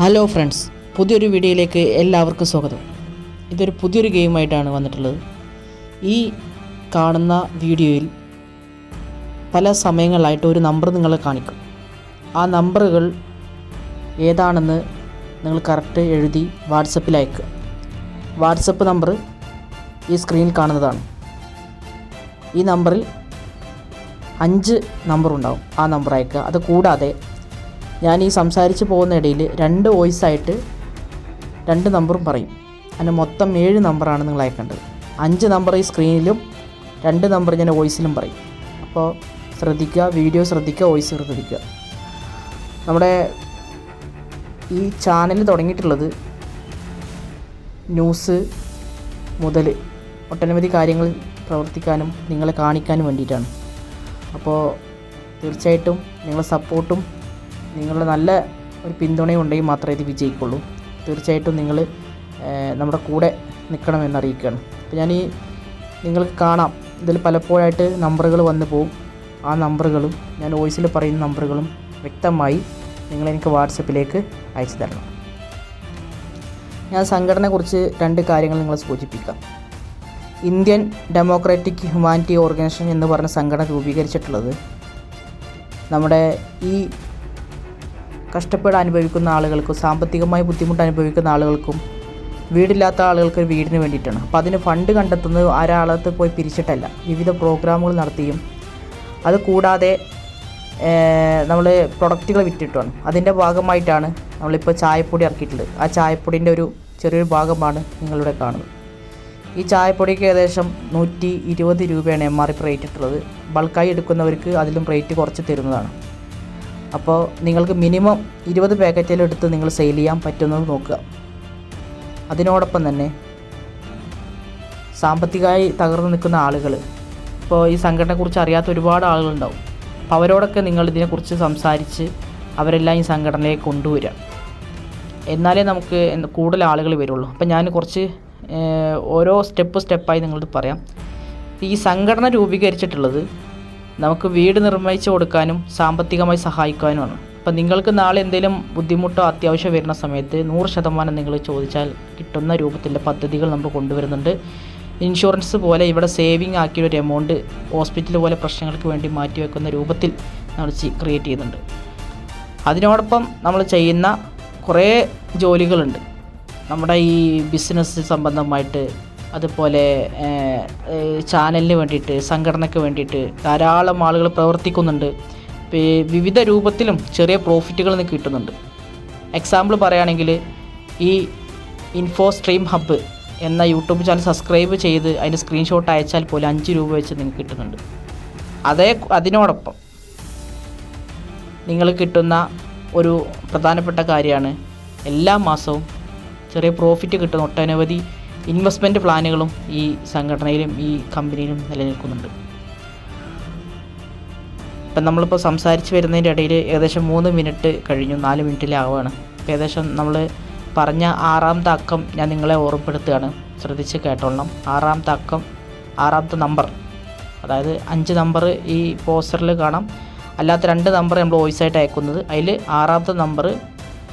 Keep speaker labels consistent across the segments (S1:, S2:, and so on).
S1: Hello friends പുതിയൊരു വീഡിയോയിലേക്ക് എല്ലാവർക്കും സ്വാഗതം. ഇതൊരു പുതിയൊരു ഗെയിമായിട്ടാണ് വന്നിട്ടുള്ളത്. ഈ കാണുന്ന വീഡിയോയിൽ പല സമയങ്ങളിലായിട്ട് ഒരു നമ്പർ നിങ്ങളെ കാണിക്കും. ആ നമ്പറുകൾ ഏതാണെന്ന് നിങ്ങൾ കറക്റ്റ് എഴുതി വാട്സപ്പിൽ അയക്കുക. വാട്സപ്പ് നമ്പർ ഈ സ്ക്രീനിൽ കാണുന്നതാണ്. ഈ നമ്പറിൽ അഞ്ച് നമ്പർ ഉണ്ടാവും ആ നമ്പർ അയക്കുക. അത് കൂടാതെ ഞാൻ ഈ സംസാരിച്ച് പോകുന്ന ഇടയിൽ രണ്ട് വോയിസ് ആയിട്ട് രണ്ട് നമ്പറും പറയും. അങ്ങനെ മൊത്തം ഏഴ് നമ്പറാണ് നിങ്ങൾ അയക്കേണ്ടത്. അഞ്ച് നമ്പർ ഈ സ്ക്രീനിലും രണ്ട് നമ്പർ ഞാൻ വോയിസിലും പറയും. അപ്പോൾ ശ്രദ്ധിക്കുക വീഡിയോ ശ്രദ്ധിക്കുക വോയിസ് ശ്രദ്ധിക്കുക. നമ്മുടെ ഈ ചാനൽ തുടങ്ങിയിട്ടുള്ളത് ന്യൂസ് മുതൽ ഒട്ടനവധി കാര്യങ്ങൾ പ്രവർത്തിക്കാനും നിങ്ങളെ കാണിക്കാനും വേണ്ടിയിട്ടാണ്. അപ്പോൾ തീർച്ചയായിട്ടും നിങ്ങളെ സപ്പോർട്ടും നിങ്ങളുടെ നല്ല ഒരു പിന്തുണയും ഉണ്ടെങ്കിൽ മാത്രമേ ഇത് വിജയിക്കുള്ളൂ. തീർച്ചയായിട്ടും നിങ്ങൾ നമ്മുടെ കൂടെ നിൽക്കണമെന്ന് അറിയിക്കുകയാണ്. അപ്പോൾ ഞാൻ ഈ നിങ്ങൾക്ക് കാണാം. ഇതിൽ പലപ്പോഴായിട്ട് നമ്പറുകൾ വന്നു പോകും ആ നമ്പറുകളും ഞാൻ വോയിസിൽ പറയുന്ന നമ്പറുകളും വ്യക്തമായി നിങ്ങളെനിക്ക് വാട്സപ്പിലേക്ക് അയച്ചു തരണം. ഞാൻ സംഘടനയെക്കുറിച്ച് രണ്ട് കാര്യങ്ങൾ നിങ്ങളെ സൂചിപ്പിക്കാം. ഇന്ത്യൻ ഡെമോക്രാറ്റിക് ഹ്യൂമാനിറ്റി ഓർഗനൈസേഷൻ എന്ന് പറഞ്ഞ സംഘടന രൂപീകരിച്ചിട്ടുള്ളത് നമ്മുടെ ഈ കഷ്ടപ്പാട് അനുഭവിക്കുന്ന ആളുകൾക്കും സാമ്പത്തികമായി ബുദ്ധിമുട്ട് അനുഭവിക്കുന്ന ആളുകൾക്കും വീടില്ലാത്ത ആളുകൾക്ക് വീടിന് വേണ്ടിയിട്ടാണ്. അപ്പോൾ അതിന് ഫണ്ട് കണ്ടെത്തുന്നത് ഒരാളത്ത് പോയി പിരിച്ചിട്ടല്ല. വിവിധ പ്രോഗ്രാമുകൾ നടത്തിയും. അത് കൂടാതെ നമ്മൾ പ്രൊഡക്റ്റുകൾ വിറ്റിട്ടാണ് അതിന്റെ ഭാഗമായിട്ടാണ് നമ്മളിപ്പോൾ ചായപ്പൊടി ഇറക്കിയിട്ടുള്ളത്. ആ ചായപ്പൊടിന്റെ ഒരു ചെറിയൊരു ഭാഗമാണ് നിങ്ങളിവിടെ കാണുന്നത്. ഈ ചായപ്പൊടിക്ക് ഏകദേശം നൂറ്റി ഇരുപത് രൂപയാണ് എം ആർ പി റേറ്റ് ഇട്ടുള്ളത്. ബൾക്കായി എടുക്കുന്നവർക്ക് അതിലും റേറ്റ് കുറച്ച് തരുന്നതാണ്. അപ്പോൾ നിങ്ങൾക്ക് മിനിമം ഇരുപത് പാക്കറ്റിൽ എടുത്ത് നിങ്ങൾ സെയിൽ ചെയ്യാൻ പറ്റുന്നത് നോക്കുക. അതിനോടൊപ്പം തന്നെ സാമ്പത്തികമായി തകർന്നു നിൽക്കുന്ന ആളുകൾ ഇപ്പോൾ ഈ സംഘടനയെക്കുറിച്ച് അറിയാത്ത ഒരുപാട് ആളുകളുണ്ടാവും. അപ്പോൾ അവരോടൊക്കെ നിങ്ങൾ ഇതിനെക്കുറിച്ച് സംസാരിച്ച് അവരെല്ലാം ഈ സംഘടനയെ കൊണ്ടുവരിക. എന്നാലേ നമുക്ക് കൂടുതൽ ആളുകൾ വരുള്ളൂ. അപ്പം ഞാൻ കുറച്ച് ഓരോ സ്റ്റെപ്പ് സ്റ്റെപ്പായി നിങ്ങളോട് പറയാം. ഈ സംഘടന രൂപീകരിച്ചിട്ടുള്ളത് നമുക്ക് വീട് നിർമ്മിച്ചു കൊടുക്കാനും സാമ്പത്തികമായി സഹായിക്കാനുമാണ്. അപ്പം നിങ്ങൾക്ക് നാളെ എന്തെങ്കിലും ബുദ്ധിമുട്ടോ അത്യാവശ്യം വരുന്ന സമയത്ത് നൂറ് ശതമാനം നിങ്ങൾ ചോദിച്ചാൽ കിട്ടുന്ന രൂപത്തിലുള്ള പദ്ധതികൾ നമ്മൾ കൊണ്ടുവരുന്നുണ്ട്. ഇൻഷുറൻസ് പോലെ ഇവിടെ സേവിങ് ആക്കിയ ഒരു എമൗണ്ട് ഹോസ്പിറ്റൽ പോലെ പ്രശ്നങ്ങൾക്ക് വേണ്ടി മാറ്റിവെക്കുന്ന രൂപത്തിൽ നമ്മൾ ക്രിയേറ്റ് ചെയ്യുന്നുണ്ട്. അതിനോടൊപ്പം നമ്മൾ ചെയ്യുന്ന കുറേ ജോലികളുണ്ട്. നമ്മുടെ ഈ ബിസിനസ് സംബന്ധമായിട്ട് അതുപോലെ ചാനലിന് വേണ്ടിയിട്ട് സംഘടനയ്ക്ക് വേണ്ടിയിട്ട് ധാരാളം ആളുകൾ പ്രവർത്തിക്കുന്നുണ്ട്. വിവിധ രൂപത്തിലും ചെറിയ പ്രോഫിറ്റുകൾ നിന്ന് കിട്ടുന്നുണ്ട്. എക്സാമ്പിൾ പറയുകയാണെങ്കിൽ ഈ ഇൻഫോ സ്ട്രീം ഹബ്ബ് എന്ന യൂട്യൂബ് ചാനൽ സബ്സ്ക്രൈബ് ചെയ്ത് അതിന്റെ സ്ക്രീൻഷോട്ട് അയച്ചാൽ പോലും അഞ്ച് രൂപ വെച്ച് നിങ്ങൾക്ക് കിട്ടുന്നുണ്ട്. അതേ അതിനോടൊപ്പം നിങ്ങൾ കിട്ടുന്ന ഒരു പ്രധാനപ്പെട്ട കാര്യമാണ് എല്ലാ മാസവും ചെറിയ പ്രോഫിറ്റ് കിട്ടുന്ന ഒട്ടനവധി ഇൻവെസ്റ്റ്മെന്റ് പ്ലാനുകളും ഈ സംഘടനയിലും ഈ കമ്പനിയിലും നിലനിൽക്കുന്നുണ്ട്. ഇപ്പം നമ്മളിപ്പോൾ സംസാരിച്ച് വരുന്നതിന്റെ ഇടയിൽ ഏകദേശം മൂന്ന് മിനിറ്റ് കഴിഞ്ഞു നാല് മിനിറ്റിലാവുകയാണ് ഇപ്പം ഏകദേശം നമ്മൾ പറഞ്ഞ ആറാമത്തെ അക്കം ഞാൻ നിങ്ങളെ ഓർമ്മപ്പെടുത്തുകയാണ്. ശ്രദ്ധിച്ച് കേട്ടോളണം. ആറാമത്തെ അക്കം ആറാമത്തെ നമ്പർ. അതായത് അഞ്ച് നമ്പർ ഈ പോസ്റ്ററിൽ കാണാം. അല്ലാത്ത രണ്ട് നമ്പർ നമ്മൾ വോയിസ് ആയിട്ട് അയക്കുന്നത്. അതിൽ ആറാമത്തെ നമ്പർ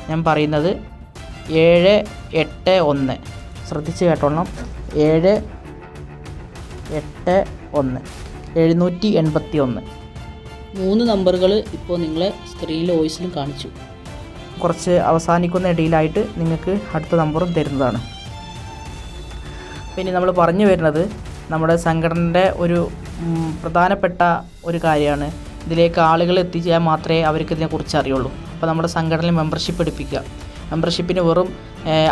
S1: ഞാൻ പറയുന്നത് ഏഴ് എട്ട് ഒന്ന്. ശ്രദ്ധിച്ച് കേട്ടോളണം. ഏഴ് എട്ട് ഒന്ന്. എഴുന്നൂറ്റി എൺപത്തി ഒന്ന് മൂന്ന് നമ്പറുകൾ ഇപ്പോൾ നിങ്ങളെ സ്ക്രീനിൽ വോയിസിലും കാണിച്ചു. കുറച്ച് അവസാനിക്കുന്ന ഇടയിലായിട്ട് നിങ്ങൾക്ക് അടുത്ത നമ്പറും തരുന്നതാണ്. പിന്നെ നമ്മൾ പറഞ്ഞു വരുന്നത് നമ്മുടെ സംഘടനയുടെ ഒരു പ്രധാനപ്പെട്ട ഒരു കാര്യമാണ്. ഇതിലേക്ക് ആളുകൾ എത്തിച്ചാൽ മാത്രമേ അവർക്ക് ഇതിനെക്കുറിച്ച് അറിയുള്ളൂ. അപ്പോൾ നമ്മുടെ സംഘടനയിൽ മെമ്പർഷിപ്പ് എടുപ്പിക്കുക. മെമ്പർഷിപ്പിന് വെറും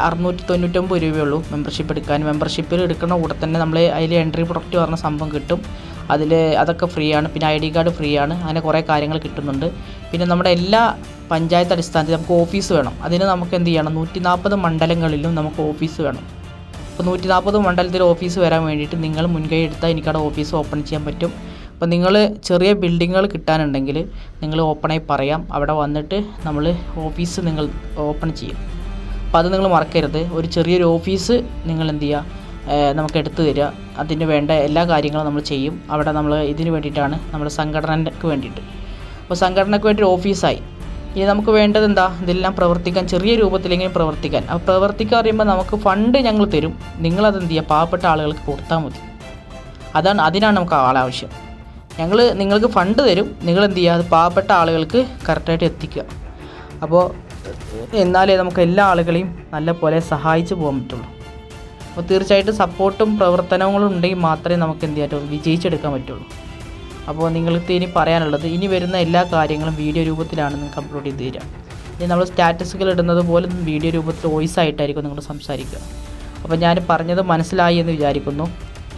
S1: അറുന്നൂറ്റി തൊണ്ണൂറ്റൊമ്പത് രൂപയുള്ളൂ മെമ്പർഷിപ്പ് എടുക്കാൻ. മെമ്പർഷിപ്പിൽ എടുക്കുന്ന കൂടെ തന്നെ നമ്മൾ അതിൽ എൻട്രി പ്രൊഡക്റ്റ് പറഞ്ഞ സംഭവം കിട്ടും. അതിൽ അതൊക്കെ ഫ്രീ ആണ്. പിന്നെ ഐ ഡി കാർഡ് ഫ്രീ ആണ്. അങ്ങനെ കുറേ കാര്യങ്ങൾ കിട്ടുന്നുണ്ട്. പിന്നെ നമ്മുടെ എല്ലാ പഞ്ചായത്ത് അടിസ്ഥാനത്തിൽ നമുക്ക് ഓഫീസ് വേണം. അതിന് നമുക്ക് എന്ത് ചെയ്യണം? നൂറ്റി നാൽപ്പത് മണ്ഡലങ്ങളിലും നമുക്ക് ഓഫീസ് വേണം. അപ്പോൾ നൂറ്റി നാൽപ്പത് മണ്ഡലത്തിൽ ഓഫീസ് വരാൻ വേണ്ടിയിട്ട് നിങ്ങൾ മുൻകൈ എടുത്താൽ എനിക്കവിടെ ഓഫീസ് ഓപ്പൺ ചെയ്യാൻ പറ്റും. അപ്പോൾ നിങ്ങൾ ചെറിയ ബിൽഡിങ്ങുകൾ കിട്ടാനുണ്ടെങ്കിൽ നിങ്ങൾ ഓപ്പണായി പറയാം. അവിടെ വന്നിട്ട് നമ്മൾ ഓഫീസ് നിങ്ങൾ ഓപ്പൺ ചെയ്യും. അപ്പോൾ അത് നിങ്ങൾ മറക്കരുത്. ഒരു ചെറിയൊരു ഓഫീസ് നിങ്ങൾ എന്ത് ചെയ്യുക? നമുക്ക് എടുത്തു തരിക. അതിന് വേണ്ട എല്ലാ കാര്യങ്ങളും നമ്മൾ ചെയ്യും. അവിടെ നമ്മൾ ഇതിന് വേണ്ടിയിട്ടാണ് നമ്മുടെ സംഘടനക്ക് വേണ്ടിയിട്ട്. അപ്പോൾ സംഘടനയ്ക്ക് വേണ്ടി ഒരു ഓഫീസായി ഇനി നമുക്ക് വേണ്ടത് എന്താ? ഇതെല്ലാം പ്രവർത്തിക്കാൻ ചെറിയ രൂപത്തിലെങ്കിലും പ്രവർത്തിക്കാൻ. അപ്പോൾ പ്രവർത്തിക്കാൻ പറയുമ്പോൾ നമുക്ക് ഫണ്ട് ഞങ്ങൾ തരും. നിങ്ങളത് എന്ത് ചെയ്യുക? പാവപ്പെട്ട ആളുകൾക്ക് കൊടുത്താൽ മതി. അതാണ് അതിനാണ് നമുക്ക് ആളാവശ്യം. ഞങ്ങൾ നിങ്ങൾക്ക് ഫണ്ട് തരും. നിങ്ങൾ എന്ത് ചെയ്യുക അത് പാവപ്പെട്ട ആളുകൾക്ക് കറക്റ്റായിട്ട് എത്തിക്കുക. അപ്പോൾ എന്നാലേ നമുക്ക് എല്ലാ ആളുകളെയും നല്ല പോലെ സഹായിച്ചു പോകാൻ പറ്റുള്ളൂ. അപ്പോൾ തീർച്ചയായിട്ടും സപ്പോർട്ടും പ്രവർത്തനങ്ങളും ഉണ്ടെങ്കിൽ മാത്രമേ നമുക്ക് എന്ത് ചെയ്യാൻ വിജയിച്ചെടുക്കാൻ പറ്റുള്ളൂ. അപ്പോൾ നിങ്ങൾക്ക് ഇനി പറയാനുള്ളത് ഇനി വരുന്ന എല്ലാ കാര്യങ്ങളും വീഡിയോ രൂപത്തിലാണ് നിങ്ങൾക്ക് അപ്ലോഡ് ചെയ്ത് തരിക. ഇനി നമ്മൾ സ്റ്റാറ്റസുകൾ ഇടുന്നത് പോലെ വീഡിയോ രൂപത്തിൽ വോയിസ് ആയിട്ടായിരിക്കും നിങ്ങൾ സംസാരിക്കുക. അപ്പോൾ ഞാൻ പറഞ്ഞത് മനസ്സിലായി എന്ന് വിചാരിക്കുന്നു.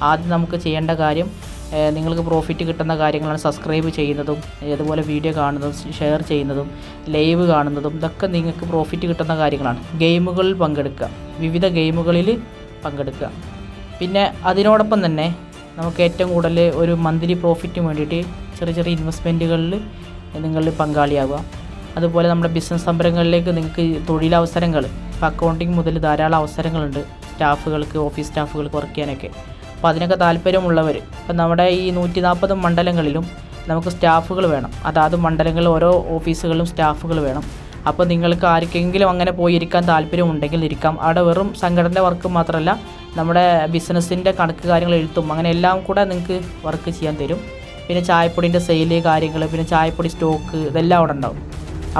S1: ആദ്യം നമുക്ക് ചെയ്യേണ്ട കാര്യം നിങ്ങൾക്ക് പ്രോഫിറ്റ് കിട്ടുന്ന കാര്യങ്ങളാണ് സബ്സ്ക്രൈബ് ചെയ്യുന്നതും അതുപോലെ വീഡിയോ കാണുന്നതും ഷെയർ ചെയ്യുന്നതും ലൈവ് കാണുന്നതും ഇതൊക്കെ നിങ്ങൾക്ക് പ്രോഫിറ്റ് കിട്ടുന്ന കാര്യങ്ങളാണ്. ഗെയിമുകളിൽ പങ്കെടുക്കുക. വിവിധ ഗെയിമുകളിൽ പങ്കെടുക്കുക. പിന്നെ അതിനോടൊപ്പം തന്നെ നമുക്ക് ഏറ്റവും കൂടുതൽ ഒരു മന്ത്ലി പ്രോഫിറ്റിന് വേണ്ടിയിട്ട് ചെറിയ ചെറിയ ഇൻവെസ്റ്റ്മെന്റുകളിൽ നിങ്ങൾ പങ്കാളിയാവുക. അതുപോലെ നമ്മുടെ ബിസിനസ് സംരംഭങ്ങളിലേക്ക് നിങ്ങൾക്ക് തൊഴിലവസരങ്ങൾ ഇപ്പോൾ അക്കൗണ്ടിങ് മുതൽ ധാരാളം അവസരങ്ങളുണ്ട്. സ്റ്റാഫുകൾക്ക് ഓഫീസ് സ്റ്റാഫുകൾക്ക് വർക്ക് ചെയ്യാനൊക്കെ. അപ്പോൾ അതിനൊക്കെ താല്പര്യമുള്ളവർ ഇപ്പം നമ്മുടെ ഈ നൂറ്റി നാൽപ്പത് മണ്ഡലങ്ങളിലും നമുക്ക് സ്റ്റാഫുകൾ വേണം. അതാത് മണ്ഡലങ്ങളിൽ ഓരോ ഓഫീസുകളിലും സ്റ്റാഫുകൾ വേണം. അപ്പോൾ നിങ്ങൾക്ക് ആർക്കെങ്കിലും അങ്ങനെ പോയി ഇരിക്കാൻ താല്പര്യമുണ്ടെങ്കിൽ ഇരിക്കാം. അവിടെ വെറും സംഘടന വർക്ക് മാത്രമല്ല നമ്മുടെ ബിസിനസ്സിന്റെ കണക്ക് കാര്യങ്ങൾ എഴുത്തും അങ്ങനെ എല്ലാം കൂടെ നിങ്ങൾക്ക് വർക്ക് ചെയ്യാൻ തരും. പിന്നെ ചായപ്പൊടിന്റെ സെയിൽ കാര്യങ്ങൾ പിന്നെ ചായപ്പൊടി സ്റ്റോക്ക് ഇതെല്ലാം അവിടെ ഉണ്ടാവും.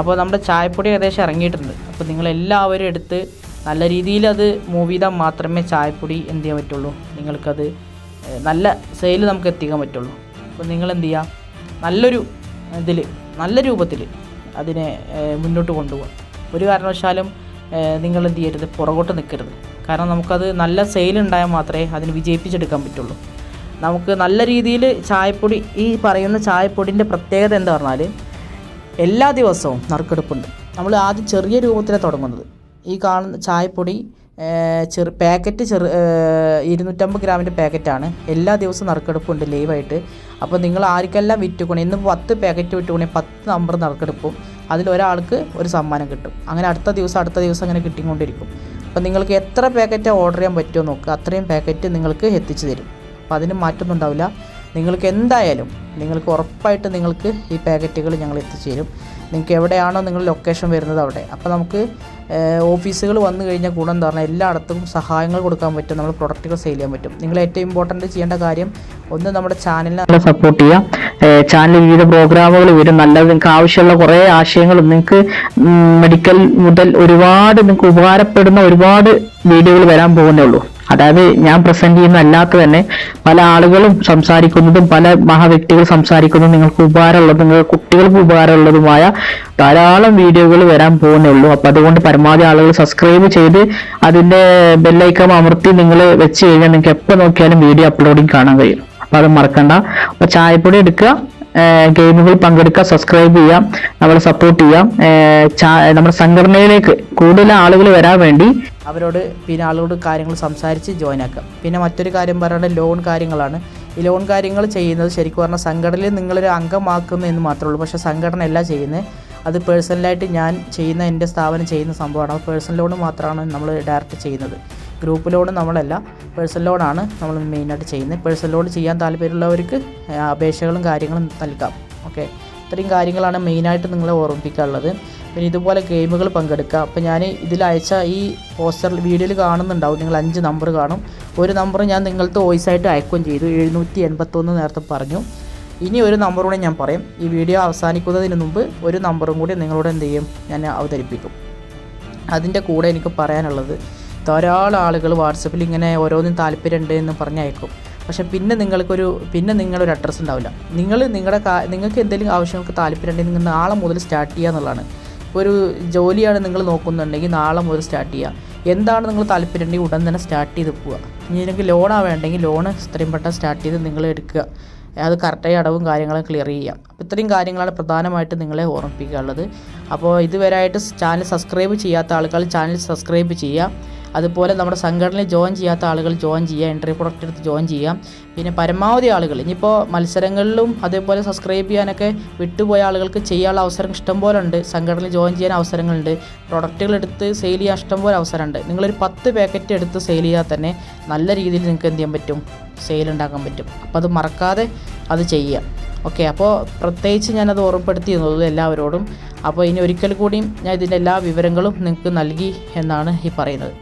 S1: അപ്പോൾ നമ്മുടെ ചായപ്പൊടി ഏകദേശം ഇറങ്ങിയിട്ടുണ്ട്. അപ്പോൾ നിങ്ങളെല്ലാവരും എടുത്ത് നല്ല രീതിയിൽ അത് മൂവ് ചെയ്താൽ മാത്രമേ ചായപ്പൊടി എന്ത് ചെയ്യാൻ പറ്റുള്ളൂ? നിങ്ങൾക്കത് നല്ല സെയിൽ നമുക്ക് എത്തിക്കാൻ പറ്റുള്ളൂ. അപ്പോൾ നിങ്ങൾ എന്ത് ചെയ്യുക നല്ലൊരു ഇതിൽ നല്ല രൂപത്തിൽ അതിനെ മുന്നോട്ട് കൊണ്ടുപോകാം ഒരു കാരണവശാലും നിങ്ങൾ എന്ത് ചെയ്യരുത് പുറകോട്ട് നിൽക്കരുത്. കാരണം നമുക്കത് നല്ല സെയിൽ ഉണ്ടായാൽ മാത്രമേ അതിന് വിജയിപ്പിച്ചെടുക്കാൻ പറ്റുള്ളൂ. നമുക്ക് നല്ല രീതിയിൽ ചായപ്പൊടി ഈ പറയുന്ന ചായപ്പൊടിന്റെ പ്രത്യേകത എന്താ പറഞ്ഞാൽ എല്ലാ ദിവസവും നറുക്കെടുപ്പുണ്ട്. നമ്മൾ ആദ്യം ചെറിയ രൂപത്തിലാണ് തുടങ്ങുന്നത്. ഈ കാണുന്ന ചായപ്പൊടി ചെറു പാക്കറ്റ് ചെറു ഇരുന്നൂറ്റമ്പത് ഗ്രാമിന്റെ പാക്കറ്റാണ്. എല്ലാ ദിവസവും നറുക്കെടുപ്പുണ്ട് ലൈവായിട്ട്. അപ്പോൾ നിങ്ങൾ ആർക്കെല്ലാം വിറ്റുകൊണേ ഇന്ന് പത്ത് പാക്കറ്റ് വിറ്റുകൊണേ പത്ത് നമ്പർ നറുക്കെടുപ്പും. അതിൽ ഒരാൾക്ക് ഒരു സമ്മാനം കിട്ടും. അങ്ങനെ അടുത്ത ദിവസം അടുത്ത ദിവസം അങ്ങനെ കിട്ടിക്കൊണ്ടിരിക്കും. അപ്പോൾ നിങ്ങൾക്ക് എത്ര പാക്കറ്റ് ഓർഡർ ചെയ്യാൻ പറ്റുമോ നോക്കുക അത്രയും പാക്കറ്റ് നിങ്ങൾക്ക് എത്തിച്ചു തരും. അപ്പോൾ അതിന് മാറ്റമൊന്നും ഉണ്ടാവില്ല. നിങ്ങൾക്ക് എന്തായാലും നിങ്ങൾക്ക് ഉറപ്പായിട്ട് നിങ്ങൾക്ക് ഈ പാക്കറ്റുകൾ ഞങ്ങൾ എത്തിച്ചു തരും. നിങ്ങൾക്ക് എവിടെയാണോ നിങ്ങൾ ലൊക്കേഷൻ വരുന്നത് അവിടെ. അപ്പോൾ നമുക്ക് ഓഫീസുകൾ വന്നു കഴിഞ്ഞാൽ ഗുണം എന്താ പറഞ്ഞാൽ എല്ലായിടത്തും സഹായങ്ങൾ കൊടുക്കാൻ പറ്റും. നമ്മൾ പ്രൊഡക്റ്റുകൾ സെയിൽ ചെയ്യാൻ പറ്റും. നിങ്ങൾ ഏറ്റവും ഇമ്പോർട്ടന്റ് ചെയ്യേണ്ട കാര്യം ഒന്ന് നമ്മുടെ ചാനലിനെ സപ്പോർട്ട് ചെയ്യുക. ചാനലിൽ വിവിധ പ്രോഗ്രാമുകൾ വരും. നല്ല നിങ്ങൾക്ക് ആവശ്യമുള്ള കുറേ ആശയങ്ങളും നിങ്ങൾക്ക് മെഡിക്കൽ മുതൽ ഒരുപാട് നിങ്ങൾക്ക് ഉപകാരപ്പെടുന്ന ഒരുപാട് വീഡിയോകൾ വരാൻ പോകുന്നേ ഉള്ളൂ. അതായത് ഞാൻ പ്രസന്റ് ചെയ്യുന്ന അല്ലാത്ത തന്നെ പല ആളുകളും സംസാരിക്കുന്നതും പല മഹാവ്യക്തികൾ സംസാരിക്കുന്നതും നിങ്ങൾക്ക് ഉപകാരമുള്ളതും നിങ്ങൾക്ക് കുട്ടികൾക്ക് ഉപകാരമുള്ളതുമായ ധാരാളം വീഡിയോകൾ വരാൻ പോകുന്നേ ഉള്ളൂ. അപ്പൊ അതുകൊണ്ട് പരമാവധി ആളുകൾ സബ്സ്ക്രൈബ് ചെയ്ത് അതിന്റെ ബെല്ലൈക്കം അമർത്തി നിങ്ങൾ വെച്ച് കഴിഞ്ഞാൽ നിങ്ങൾക്ക് എപ്പോൾ നോക്കിയാലും വീഡിയോ അപ്ലോഡിങ് കാണാൻ കഴിയും. അപ്പൊ അത് മറക്കണ്ട. അപ്പൊ ചായപ്പൊടി എടുക്കുക. ഗെയിമുകൾ പങ്കെടുക്കുക സബ്സ്ക്രൈബ് ചെയ്യാം നമ്മളെ സപ്പോർട്ട് ചെയ്യാം നമ്മുടെ സംഘടനയിലേക്ക് കൂടുതൽ ആളുകൾ വരാൻ വേണ്ടി അവരോട് പിന്നെ ആളുകളോട് കാര്യങ്ങൾ സംസാരിച്ച് ജോയിൻ ആക്കാം പിന്നെ മറ്റൊരു കാര്യം പറയുന്നത് ലോൺ കാര്യങ്ങളാണ്. ഈ ലോൺ കാര്യങ്ങൾ ചെയ്യുന്നത് ശരിക്കും പറഞ്ഞാൽ സംഘടനയിൽ നിങ്ങളൊരു അംഗമാക്കുന്നു എന്ന് മാത്രമേ ഉള്ളൂ. പക്ഷേ സംഘടന അല്ല ചെയ്യുന്നത്. അത് പേഴ്സണലായിട്ട് ഞാൻ ചെയ്യുന്ന എന്റെ സ്ഥാപനം ചെയ്യുന്ന സംഭവമാണ്. പേഴ്സണൽ ലോൺ മാത്രമാണ് നമ്മൾ ഡയറക്റ്റ് ചെയ്യുന്നത്. ഗ്രൂപ്പ് ലോൺ നമ്മളല്ല പേഴ്സണൽ ലോണാണ് നമ്മൾ മെയിനായിട്ട് ചെയ്യുന്നത്. പേഴ്സണൽ ലോൺ ചെയ്യാൻ താല്പര്യമുള്ളവർക്ക് അപേക്ഷകളും കാര്യങ്ങളും നൽകാം. ഓക്കെ ഇത്രയും കാര്യങ്ങളാണ് മെയിനായിട്ട് നിങ്ങളെ ഓർമ്മിപ്പിക്കാനുള്ളത്. പിന്നെ ഇതുപോലെ ഗെയിമുകൾ പങ്കെടുക്കുക. അപ്പോൾ ഞാൻ ഇതിൽ അയച്ച ഈ പോസ്റ്റർ വീഡിയോയിൽ കാണുന്നുണ്ടാവും. നിങ്ങൾ അഞ്ച് നമ്പർ കാണും. ഒരു നമ്പർ ഞാൻ നിങ്ങൾക്ക് വോയിസ് ആയിട്ട് അയക്കുകയും ചെയ്തു. എഴുന്നൂറ്റി എൺപത്തൊന്ന് നേരത്തെ പറഞ്ഞു. ഇനി ഒരു നമ്പർ കൂടെ ഞാൻ പറയും. ഈ വീഡിയോ അവസാനിക്കുന്നതിന് മുമ്പ് ഒരു നമ്പറും കൂടി നിങ്ങളോട് എന്ത് ചെയ്യും? ഞാൻ അവതരിപ്പിക്കും. അതിന്റെ കൂടെ എനിക്ക് പറയാനുള്ളത് ധാരാളം ആളുകൾ വാട്സപ്പിൽ ഇങ്ങനെ ഓരോന്നും താല്പര്യമുണ്ട് എന്ന് പറഞ്ഞയക്കും. പക്ഷെ പിന്നെ നിങ്ങൾക്കൊരു പിന്നെ നിങ്ങളൊരു അഡ്രസ്സ് ഉണ്ടാവില്ല. നിങ്ങൾ നിങ്ങളുടെ നിങ്ങൾക്ക് എന്തെങ്കിലും ആവശ്യങ്ങൾക്ക് താല്പര്യമുണ്ടെങ്കിൽ നിങ്ങൾ നാളെ മുതൽ സ്റ്റാർട്ട് ചെയ്യുക എന്നുള്ളതാണ്. ഒരു ജോലിയാണ് നിങ്ങൾ നോക്കുന്നുണ്ടെങ്കിൽ നാളെ മുതൽ സ്റ്റാർട്ട് ചെയ്യുക. എന്താണ് നിങ്ങൾ താല്പര്യമുണ്ടെങ്കിൽ ഉടൻ തന്നെ സ്റ്റാർട്ട് ചെയ്ത് പോവുക. ഇനി നിങ്ങൾക്ക് ലോണാണ് വേണ്ടെങ്കിൽ ലോൺ ഇത്രയും പെട്ടെന്ന് സ്റ്റാർട്ട് ചെയ്ത് നിങ്ങൾ എടുക്കുക. അത് കറക്റ്റായി അടവും കാര്യങ്ങളും ക്ലിയർ ചെയ്യാം അപ്പോൾ ഇത്രയും കാര്യങ്ങളാണ് പ്രധാനമായിട്ട് നിങ്ങളെ ഓർമ്മിപ്പിക്കാനുള്ളത്. അപ്പോൾ ഇതുവരെയായിട്ട് ചാനൽ സബ്സ്ക്രൈബ് ചെയ്യാത്ത ആൾക്കാർ ചാനൽ സബ്സ്ക്രൈബ് ചെയ്യുക. അതുപോലെ നമ്മുടെ സംഘടനയിൽ ജോയിൻ ചെയ്യാത്ത ആളുകൾ ജോയിൻ ചെയ്യുക എൻട്രി പ്രൊഡക്റ്റ് എടുത്ത് ജോയിൻ ചെയ്യാം പിന്നെ പരമാവധി ആളുകൾ ഇനിയിപ്പോൾ മത്സരങ്ങളിലും അതേപോലെ സബ്സ്ക്രൈബ് ചെയ്യാനൊക്കെ വിട്ടുപോയ ആളുകൾക്ക് ചെയ്യാനുള്ള അവസരം ഇഷ്ടംപോലെ ഉണ്ട് സംഘടനയിൽ ജോയിൻ ചെയ്യാൻ അവസരങ്ങളുണ്ട്. പ്രൊഡക്റ്റുകൾ എടുത്ത് സെയിൽ ചെയ്യാൻ ഇഷ്ടംപോലെ അവസരമുണ്ട്. നിങ്ങളൊരു പത്ത് പാക്കറ്റ് എടുത്ത് സെയിൽ ചെയ്താൽ തന്നെ നല്ല രീതിയിൽ നിങ്ങൾക്ക് എന്ത് ചെയ്യാൻ പറ്റും? സെയിൽ ഉണ്ടാക്കാൻ പറ്റും. അപ്പോൾ അത് മറക്കാതെ അത് ചെയ്യുക. ഓക്കെ അപ്പോൾ പ്രത്യേകിച്ച് ഞാനത് ഓർമ്മപ്പെടുത്തി തന്നത് എല്ലാവരോടും. അപ്പോൾ ഇനി ഒരിക്കൽ കൂടിയും ഞാൻ ഇതിന്റെ എല്ലാ വിവരങ്ങളും നിങ്ങൾക്ക് നൽകി എന്നാണ് ഈ പറയുന്നത്.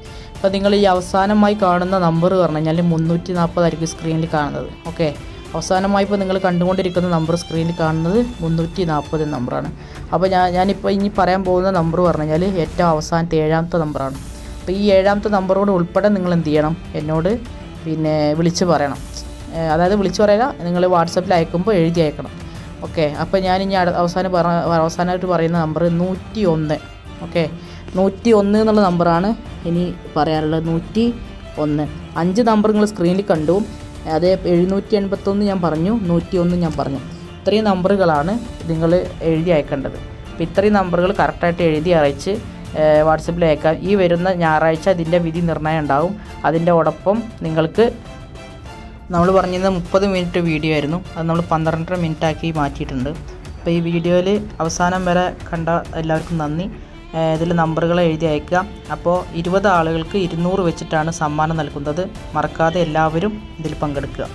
S1: അപ്പോൾ നിങ്ങൾ ഈ അവസാനമായി കാണുന്ന നമ്പർ പറഞ്ഞു കഴിഞ്ഞാൽ മുന്നൂറ്റി നാൽപ്പതായിരിക്കും സ്ക്രീനിൽ കാണുന്നത്. ഓക്കെ അവസാനമായി ഇപ്പോൾ നിങ്ങൾ കണ്ടുകൊണ്ടിരിക്കുന്ന നമ്പർ സ്ക്രീനിൽ കാണുന്നത് മുന്നൂറ്റി നാൽപ്പത് നമ്പറാണ് അപ്പോൾ ഞാൻ ഞാനിപ്പോൾ ഇനി പറയാൻ പോകുന്ന നമ്പർ പറഞ്ഞു കഴിഞ്ഞാൽ ഏറ്റവും അവസാനത്തെ ഏഴാമത്തെ നമ്പറാണ് അപ്പോൾ ഈ ഏഴാമത്തെ നമ്പറോട് ഉൾപ്പെടെ നിങ്ങൾ എന്ത് ചെയ്യണം? എന്നോട് പിന്നെ വിളിച്ച് പറയണം. അതായത് വിളിച്ച് പറയുക നിങ്ങൾ വാട്സപ്പിൽ അയക്കുമ്പോൾ എഴുതി അയക്കണം. ഓക്കെ അപ്പോൾ ഞാൻ ഇനി അവസാനം അവസാനമായിട്ട് പറയുന്ന നമ്പർ നൂറ്റി ഒന്ന് ഓക്കെ നൂറ്റി ഒന്ന് എന്നുള്ള നമ്പറാണ് ഇനി പറയാനുള്ളത് നൂറ്റി ഒന്ന് അഞ്ച് നമ്പർ നിങ്ങൾ സ്ക്രീനിൽ കണ്ടു. അത് എഴുന്നൂറ്റി എൺപത്തൊന്ന് ഞാൻ പറഞ്ഞു. നൂറ്റി ഒന്ന് ഞാൻ പറഞ്ഞു. ഇത്രയും നമ്പറുകളാണ് നിങ്ങൾ എഴുതി അയക്കേണ്ടത്. അപ്പോൾ ഇത്രയും നമ്പറുകൾ കറക്റ്റായിട്ട് എഴുതി അയച്ച് വാട്സപ്പിൽ അയക്കാം. ഈ വരുന്ന ഞായറാഴ്ച ഇതിന്റെ വിധി നിർണയം ഉണ്ടാവും. അതിന്റെ ഉടപ്പം നിങ്ങൾക്ക് നമ്മൾ പറഞ്ഞിരുന്ന മുപ്പത് മിനിറ്റ് വീഡിയോ ആയിരുന്നു. അത് നമ്മൾ പന്ത്രണ്ടര മിനിറ്റാക്കി മാറ്റിയിട്ടുണ്ട്. അപ്പോൾ ഈ വീഡിയോയിൽ അവസാനം വരെ കണ്ട എല്ലാവർക്കും നന്ദി. ഇതിൽ നമ്പറുകൾ എഴുതി അയക്കുക. അപ്പോൾ ഇരുപത് ആളുകൾക്ക് ഇരുന്നൂറ് വെച്ചിട്ടാണ് സമ്മാനം നൽകുന്നത്. മറക്കാതെ എല്ലാവരും ഇതിൽ പങ്കെടുക്കുക.